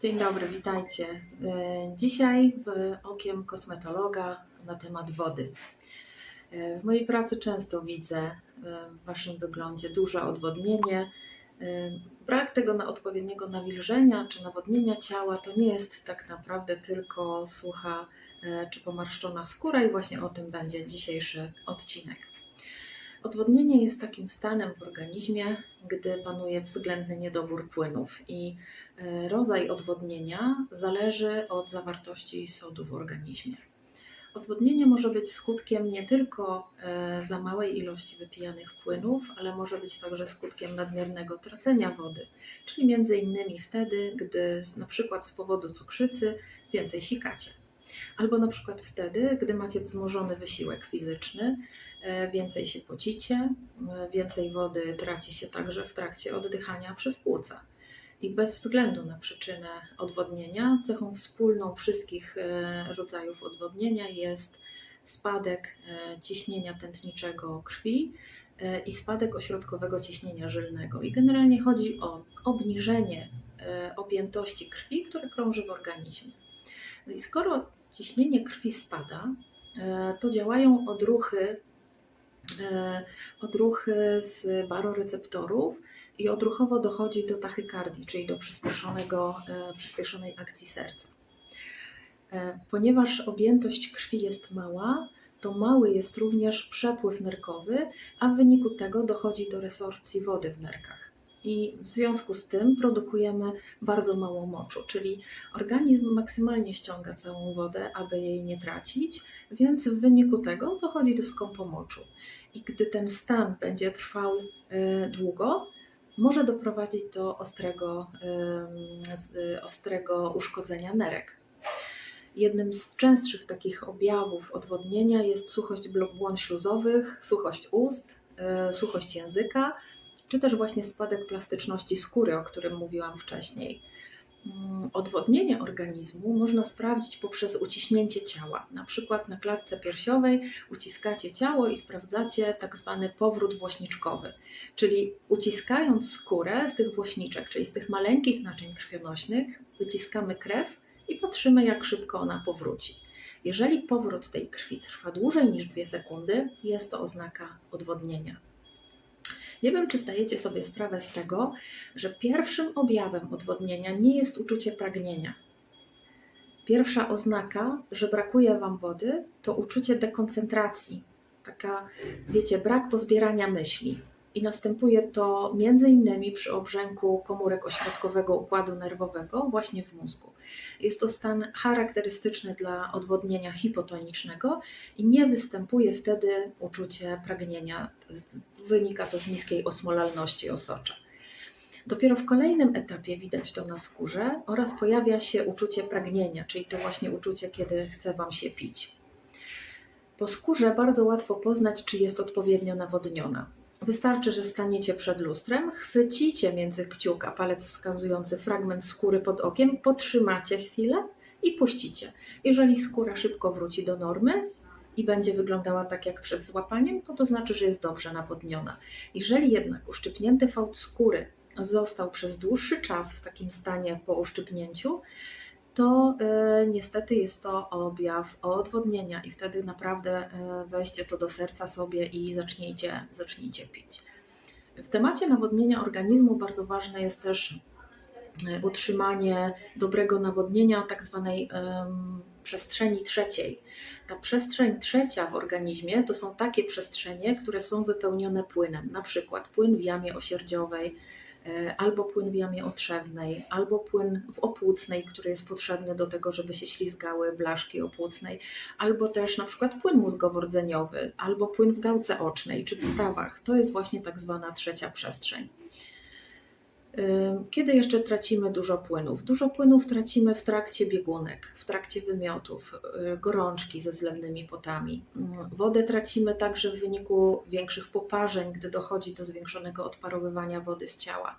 Dzień dobry, witajcie. E, Dzisiaj w Okiem Kosmetologa na temat wody. E, W mojej pracy często widzę e, w Waszym wyglądzie duże odwodnienie. Brak tego odpowiedniego nawilżenia czy nawodnienia ciała to nie jest tak naprawdę tylko sucha czy pomarszczona skóra i właśnie o tym będzie dzisiejszy odcinek. Odwodnienie jest takim stanem w organizmie, gdy panuje względny niedobór płynów i e, rodzaj odwodnienia zależy od zawartości sodu w organizmie. Odwodnienie może być skutkiem nie tylko e, za małej ilości wypijanych płynów, ale może być także skutkiem nadmiernego tracenia wody, czyli między innymi wtedy, gdy na przykład z powodu cukrzycy więcej sikacie. Albo na przykład wtedy, gdy macie wzmożony wysiłek fizyczny, e, więcej się pocicie, e, więcej wody traci się także w trakcie oddychania przez płuca. I bez względu na przyczynę odwodnienia, cechą wspólną wszystkich e, rodzajów odwodnienia jest spadek ciśnienia tętniczego krwi i spadek ośrodkowego ciśnienia żylnego. I generalnie chodzi o obniżenie objętości krwi, które krąży w organizmie. No i skoro ciśnienie krwi spada, e, to działają odruchy, e, odruchy z baroreceptorów i odruchowo dochodzi do tachykardii, czyli do przyspieszonego, e, przyspieszonej akcji serca. Ponieważ objętość krwi jest mała, to mały jest również przepływ nerkowy, a w wyniku tego dochodzi do resorpcji wody w nerkach. I w związku z tym produkujemy bardzo mało moczu, czyli organizm maksymalnie ściąga całą wodę, aby jej nie tracić, więc w wyniku tego dochodzi do skąpomoczu. I gdy ten stan będzie trwał e, długo, może doprowadzić do ostrego, z- y, ostrego uszkodzenia nerek. Jednym z częstszych takich objawów odwodnienia jest suchość błon śluzowych, suchość ust, y, suchość języka, czy też właśnie spadek plastyczności skóry, o którym mówiłam wcześniej. Mm, Odwodnienie organizmu można sprawdzić poprzez uciśnięcie ciała. Na przykład na klatce piersiowej uciskacie ciało i sprawdzacie tak zwany powrót włośniczkowy. Czyli uciskając skórę z tych włośniczek, czyli z tych maleńkich naczyń krwionośnych, wyciskamy krew i patrzymy, jak szybko ona powróci. Jeżeli powrót tej krwi trwa dłużej niż 2 sekundy, jest to oznaka odwodnienia. Nie wiem, czy zdajecie sobie sprawę z tego, że pierwszym objawem odwodnienia nie jest uczucie pragnienia. Pierwsza oznaka, że brakuje Wam wody, to uczucie dekoncentracji. Taka, wiecie, brak pozbierania myśli. I następuje to innymi przy obrzęku komórek ośrodkowego układu nerwowego, właśnie w mózgu. Jest to stan charakterystyczny dla odwodnienia hipotonicznego i nie występuje wtedy uczucie pragnienia. Wynika to z niskiej osmolalności osocza. Dopiero w kolejnym etapie widać to na skórze oraz pojawia się uczucie pragnienia, czyli to właśnie uczucie, kiedy chce Wam się pić. Po skórze bardzo łatwo poznać, czy jest odpowiednio nawodniona. Wystarczy, że staniecie przed lustrem, chwycicie między kciuk a palec wskazujący fragment skóry pod okiem, potrzymacie chwilę i puścicie. Jeżeli skóra szybko wróci do normy i będzie wyglądała tak jak przed złapaniem, to to znaczy, że jest dobrze nawodniona. Jeżeli jednak uszczypnięty fałd skóry został przez dłuższy czas w takim stanie po uszczypnięciu, to e, niestety jest to objaw odwodnienia i wtedy naprawdę e, weźcie to do serca sobie i zacznijcie, zacznijcie pić. W temacie nawodnienia organizmu bardzo ważne jest też e, utrzymanie dobrego nawodnienia tak zwanej przestrzeni trzeciej. Ta przestrzeń trzecia w organizmie to są takie przestrzenie, które są wypełnione płynem, na przykład płyn w jamie osierdziowej, albo płyn w jamie otrzewnej, albo płyn w opłucnej, który jest potrzebny do tego, żeby się ślizgały blaszki opłucnej, albo też na przykład płyn mózgowo-rdzeniowy, albo płyn w gałce ocznej czy w stawach. To jest właśnie tak zwana trzecia przestrzeń. Kiedy jeszcze tracimy dużo płynów? Dużo płynów tracimy w trakcie biegunek, w trakcie wymiotów, y, gorączki ze zlewnymi potami. Ym, Wodę tracimy także w wyniku większych poparzeń, gdy dochodzi do zwiększonego odparowywania wody z ciała.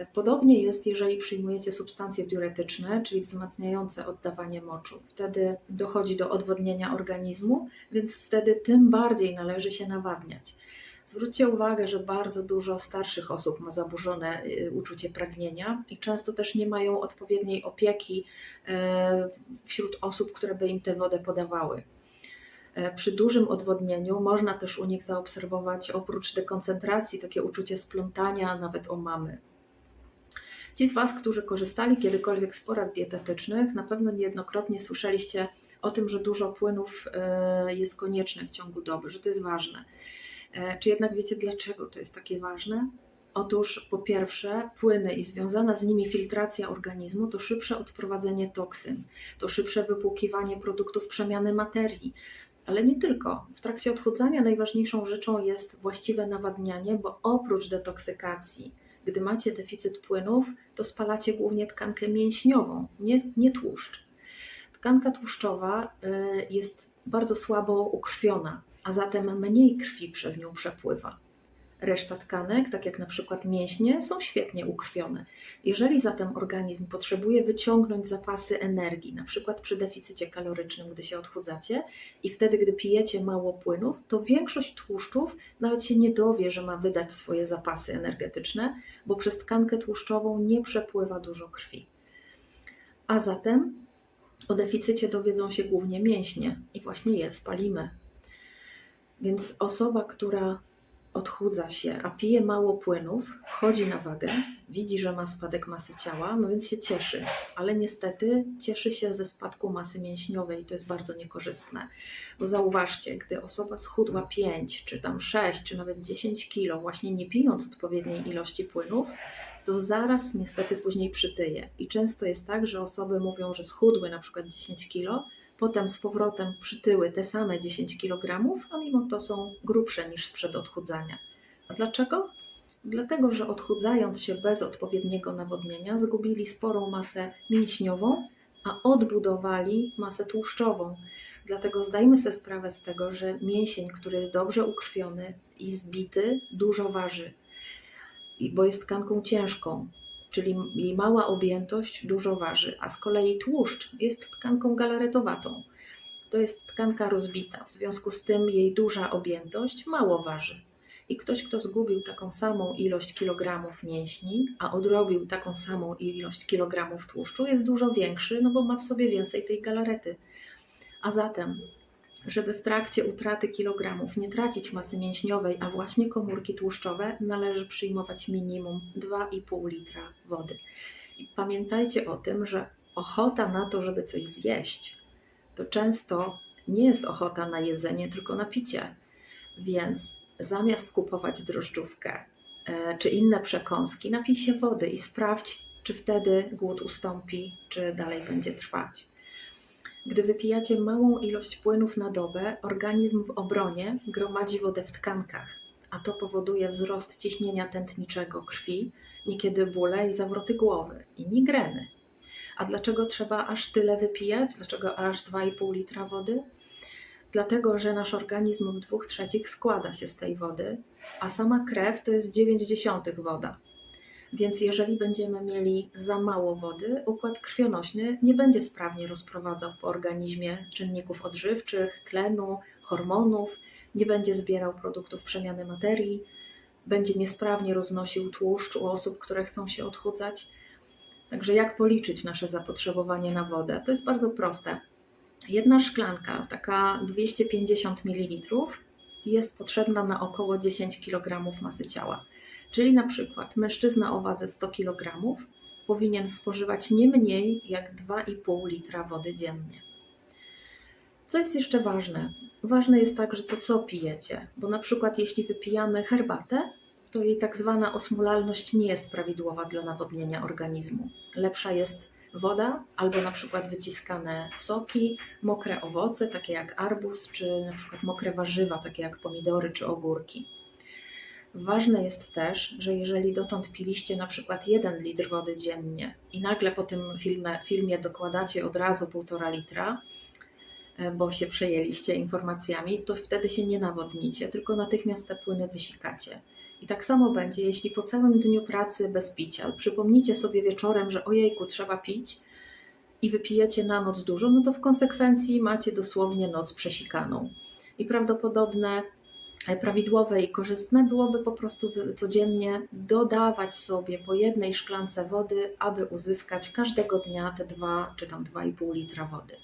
Y, Podobnie jest, jeżeli przyjmujecie substancje diuretyczne, czyli wzmacniające oddawanie moczu. Wtedy dochodzi do odwodnienia organizmu, więc wtedy tym bardziej należy się nawadniać. Zwróćcie uwagę, że bardzo dużo starszych osób ma zaburzone y, uczucie pragnienia i często też nie mają odpowiedniej opieki e, wśród osób, które by im tę wodę podawały. E, przy dużym odwodnieniu można też u nich zaobserwować oprócz dekoncentracji takie uczucie splątania, nawet o mamy. Ci z Was, którzy korzystali kiedykolwiek z porad dietetycznych, na pewno niejednokrotnie słyszeliście o tym, że dużo płynów e, jest konieczne w ciągu doby, że to jest ważne. E, czy jednak wiecie, dlaczego to jest takie ważne? Otóż po pierwsze, płyny i związana z nimi filtracja organizmu to szybsze odprowadzenie toksyn, to szybsze wypłukiwanie produktów przemiany materii. Ale nie tylko. W trakcie odchudzania najważniejszą rzeczą jest właściwe nawadnianie, bo oprócz detoksykacji, gdy macie deficyt płynów, to spalacie głównie tkankę mięśniową, nie, nie tłuszcz. Tkanka tłuszczowa y, jest bardzo słabo ukrwiona, a zatem mniej krwi przez nią przepływa. Reszta tkanek, tak jak na przykład mięśnie, są świetnie ukrwione. Jeżeli zatem organizm potrzebuje wyciągnąć zapasy energii, na przykład przy deficycie kalorycznym, gdy się odchudzacie, i wtedy, gdy pijecie mało płynów, to większość tłuszczów nawet się nie dowie, że ma wydać swoje zapasy energetyczne, bo przez tkankę tłuszczową nie przepływa dużo krwi. A zatem o deficycie dowiedzą się głównie mięśnie i właśnie je spalimy. Więc osoba, która odchudza się, a pije mało płynów, wchodzi na wagę, widzi, że ma spadek masy ciała, no więc się cieszy, ale niestety cieszy się ze spadku masy mięśniowej, to jest bardzo niekorzystne. Bo zauważcie, gdy osoba schudła 5, czy tam 6, czy nawet 10 kilo, właśnie nie pijąc odpowiedniej ilości płynów, to zaraz niestety później przytyje. I często jest tak, że osoby mówią, że schudły na przykład 10 kilo, potem z powrotem przytyły te same 10 kg, a mimo to są grubsze niż sprzed odchudzania. A dlaczego? Dlatego, że odchudzając się bez odpowiedniego nawodnienia, zgubili sporą masę mięśniową, a odbudowali masę tłuszczową. Dlatego zdajmy sobie sprawę z tego, że mięsień, który jest dobrze ukrwiony i zbity, dużo waży, bo jest tkanką ciężką czyli jej mała objętość dużo waży, a z kolei tłuszcz jest tkanką galaretowatą. To jest tkanka rozbita, w związku z tym jej duża objętość mało waży. I ktoś, kto zgubił taką samą ilość kilogramów mięśni, a odrobił taką samą ilość kilogramów tłuszczu, jest dużo większy, no bo ma w sobie więcej tej galarety. A zatem żeby w trakcie utraty kilogramów nie tracić masy mięśniowej, a właśnie komórki tłuszczowe, należy przyjmować minimum 2,5 litra wody. I pamiętajcie o tym, że ochota na to, żeby coś zjeść, to często nie jest ochota na jedzenie, tylko na picie. Więc zamiast kupować drożdżówkę e, czy inne przekąski, napij się wody i sprawdź, czy wtedy głód ustąpi, czy dalej będzie trwać. Gdy wypijacie małą ilość płynów na dobę, organizm w obronie gromadzi wodę w tkankach, a to powoduje wzrost ciśnienia tętniczego krwi, niekiedy bóle i zawroty głowy i migreny. A dlaczego trzeba aż tyle wypijać? Dlaczego aż 2,5 litra wody? Dlatego, że nasz organizm w dwóch trzecich składa się z tej wody, a sama krew to jest 90 woda. Więc jeżeli będziemy mieli za mało wody, układ krwionośny nie będzie sprawnie rozprowadzał po organizmie czynników odżywczych, tlenu, hormonów, nie będzie zbierał produktów przemiany materii, będzie niesprawnie roznosił tłuszcz u osób, które chcą się odchudzać. Także jak policzyć nasze zapotrzebowanie na wodę? To jest bardzo proste. Jedna szklanka, taka 250 ml, jest potrzebna na około 10 kg masy ciała. Czyli na przykład mężczyzna o wadze 100 kg powinien spożywać nie mniej jak 2,5 litra wody dziennie. Co jest jeszcze ważne? Ważne jest także to, co pijecie, bo na przykład jeśli wypijamy herbatę, to jej tak zwana osmolalność nie jest prawidłowa dla nawodnienia organizmu. Lepsza jest woda albo na przykład wyciskane soki, mokre owoce, takie jak arbuz, czy na przykład mokre warzywa, takie jak pomidory czy ogórki. Ważne jest też, że jeżeli dotąd piliście na przykład 1 litr wody dziennie i nagle po tym filmie, filmie dokładacie od razu 1,5 litra, e, bo się przejęliście informacjami, to wtedy się nie nawodnicie, tylko natychmiast te płyny wysikacie. I tak samo będzie, jeśli po całym dniu pracy bez picia przypomnicie sobie wieczorem, że ojejku, trzeba pić i wypijecie na noc dużo, no to w konsekwencji macie dosłownie noc przesikaną. I prawdopodobne prawidłowe i korzystne byłoby po prostu codziennie dodawać sobie po jednej szklance wody, aby uzyskać każdego dnia te 2 czy tam 2,5 litra wody.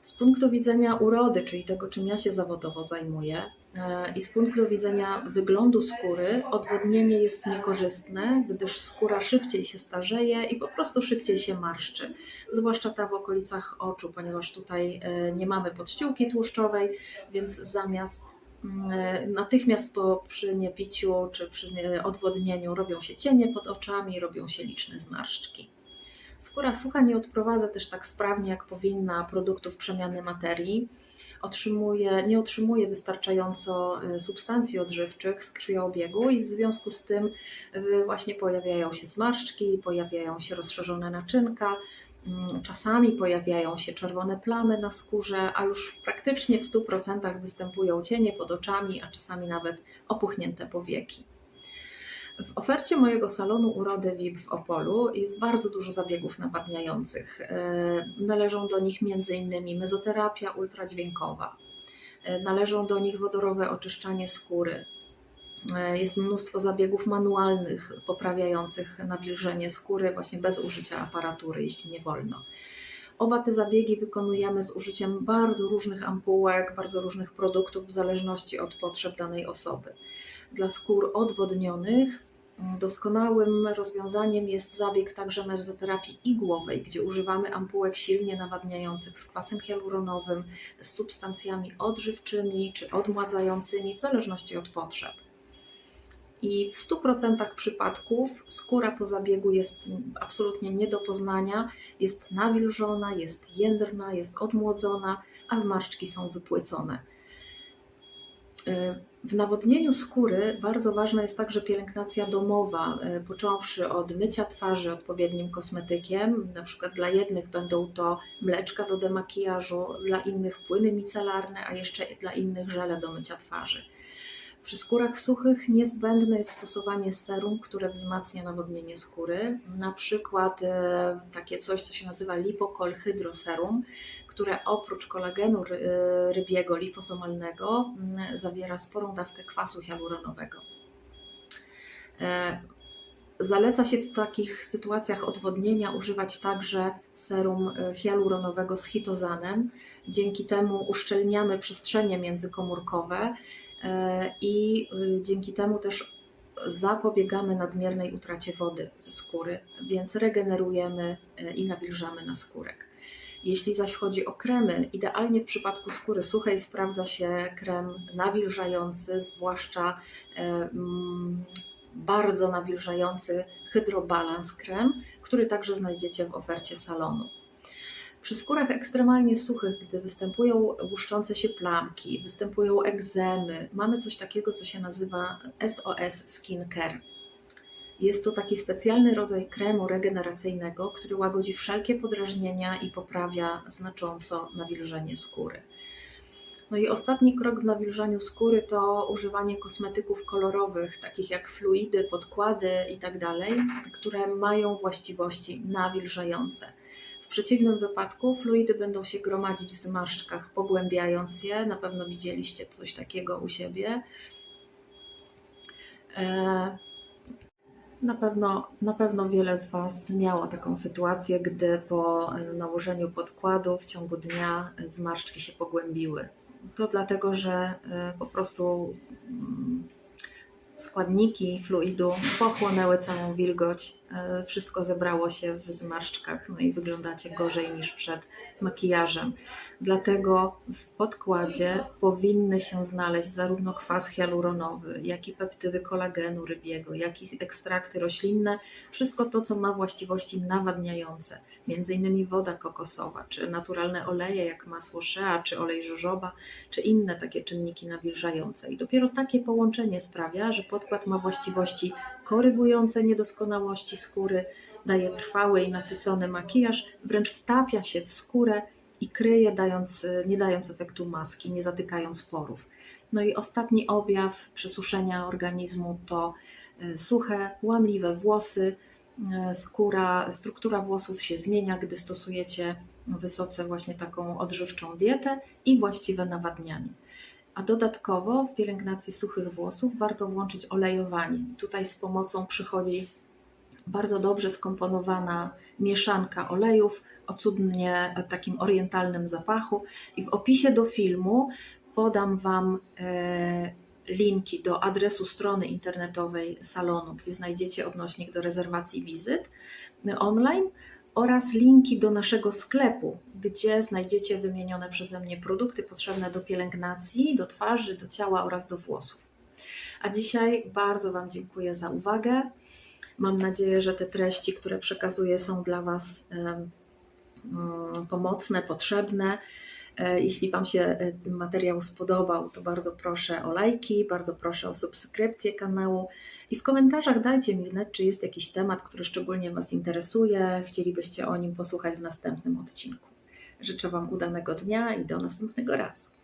Z punktu widzenia urody, czyli tego, czym ja się zawodowo zajmuję, e, i z punktu widzenia wyglądu skóry, odwodnienie jest niekorzystne, gdyż skóra szybciej się starzeje i po prostu szybciej się marszczy. Zwłaszcza ta w okolicach oczu, ponieważ tutaj e, nie mamy podściółki tłuszczowej, więc zamiast natychmiast po przy niepiciu czy przy nie- odwodnieniu robią się cienie pod oczami, robią się liczne zmarszczki. Skóra sucha nie odprowadza też tak sprawnie jak powinna produktów przemiany materii. Otrzymuje, nie otrzymuje wystarczająco e, substancji odżywczych z krwiobiegu i w związku z tym e, właśnie pojawiają się zmarszczki, pojawiają się rozszerzone naczynka, mm, czasami pojawiają się czerwone plamy na skórze, a już praktycznie w 100% występują cienie pod oczami, a czasami nawet opuchnięte powieki. W ofercie mojego salonu urody VIP w Opolu jest bardzo dużo zabiegów nawadniających. E, Należą do nich m.in. mezoterapia ultradźwiękowa, E, należą do nich wodorowe oczyszczanie skóry. E, Jest mnóstwo zabiegów manualnych poprawiających nawilżenie skóry właśnie bez użycia aparatury, jeśli nie wolno. Oba te zabiegi wykonujemy z użyciem bardzo różnych ampułek, bardzo różnych produktów w zależności od potrzeb danej osoby. Dla skór odwodnionych mm, doskonałym rozwiązaniem jest zabieg także mezoterapii igłowej, gdzie używamy ampułek silnie nawadniających z kwasem hialuronowym, z substancjami odżywczymi czy odmładzającymi, w zależności od potrzeb. I w 100% przypadków skóra po zabiegu jest absolutnie nie do poznania, jest nawilżona, jest jędrna, jest odmłodzona, a zmarszczki są wypłycone. W nawodnieniu skóry bardzo ważna jest także pielęgnacja domowa, y, począwszy od mycia twarzy odpowiednim kosmetykiem. Na przykład dla jednych będą to mleczka do demakijażu, dla innych płyny micelarne, a jeszcze dla innych żele do mycia twarzy. Przy skórach suchych niezbędne jest stosowanie serum, które wzmacnia nawodnienie skóry. Na przykład e, takie coś, co się nazywa lipokol hydroserum, które oprócz kolagenu e, rybiego liposomalnego zawiera sporą dawkę kwasu hialuronowego. E, Zaleca się w takich sytuacjach odwodnienia używać także serum hialuronowego z hitozanem. Dzięki temu uszczelniamy przestrzenie międzykomórkowe i y, dzięki temu też zapobiegamy nadmiernej utracie wody ze skóry, więc regenerujemy e, i nawilżamy naskórek. Jeśli zaś chodzi o kremy, idealnie w przypadku skóry suchej sprawdza się krem nawilżający, zwłaszcza e, mm, bardzo nawilżający hydrobalans krem, który także znajdziecie w ofercie salonu. Przy skórach ekstremalnie suchych, gdy występują łuszczące się plamki, występują egzemy, mamy coś takiego, co się nazywa SOS Skin Care. Jest to taki specjalny rodzaj kremu regeneracyjnego, który łagodzi wszelkie podrażnienia i poprawia znacząco nawilżenie skóry. No i ostatni krok w nawilżaniu skóry to używanie kosmetyków kolorowych, takich jak fluidy, podkłady itd., które mają właściwości nawilżające. W przeciwnym wypadku fluidy będą się gromadzić w zmarszczkach, pogłębiając je. Na pewno widzieliście coś takiego u siebie. E, Na pewno, na pewno wiele z Was miało taką sytuację, gdy po e, nałożeniu podkładu w ciągu dnia zmarszczki się pogłębiły. To dlatego, że e, po prostu mm, składniki fluidu pochłonęły całą wilgoć, wszystko zebrało się w zmarszczkach, no i wyglądacie gorzej niż przed makijażem. Dlatego w podkładzie powinny się znaleźć zarówno kwas hialuronowy, jak i peptydy kolagenu rybiego, jak i ekstrakty roślinne, wszystko to, co ma właściwości nawadniające, innymi woda kokosowa, czy naturalne oleje jak masło shea, czy olej żożoba, czy inne takie czynniki nawilżające. I dopiero takie połączenie sprawia, że podkład ma właściwości korygujące niedoskonałości skóry, daje trwały i nasycony makijaż, wręcz wtapia się w skórę i kryje, dając, nie dając efektu maski, nie zatykając porów. No i ostatni objaw przesuszenia organizmu to e, suche, łamliwe włosy. E, Skóra, struktura włosów się zmienia, gdy stosujecie wysoce właśnie taką odżywczą dietę i właściwe nawadnianie. A dodatkowo w pielęgnacji suchych włosów warto włączyć olejowanie. Tutaj z pomocą przychodzi bardzo dobrze skomponowana mieszanka olejów o cudnie takim orientalnym zapachu. I w opisie do filmu podam Wam e, linki do adresu strony internetowej salonu, gdzie znajdziecie odnośnik do rezerwacji wizyt online oraz linki do naszego sklepu, gdzie znajdziecie wymienione przeze mnie produkty potrzebne do pielęgnacji, do twarzy, do ciała oraz do włosów. A dzisiaj bardzo Wam dziękuję za uwagę. Mam nadzieję, że te treści, które przekazuję, są dla Was mm, pomocne, potrzebne. E, Jeśli Wam się e, ten materiał spodobał, to bardzo proszę o lajki, bardzo proszę o subskrypcję kanału i w komentarzach dajcie mi znać, czy jest jakiś temat, który szczególnie Was interesuje, chcielibyście o nim posłuchać w następnym odcinku. Życzę Wam udanego dnia i do następnego razu.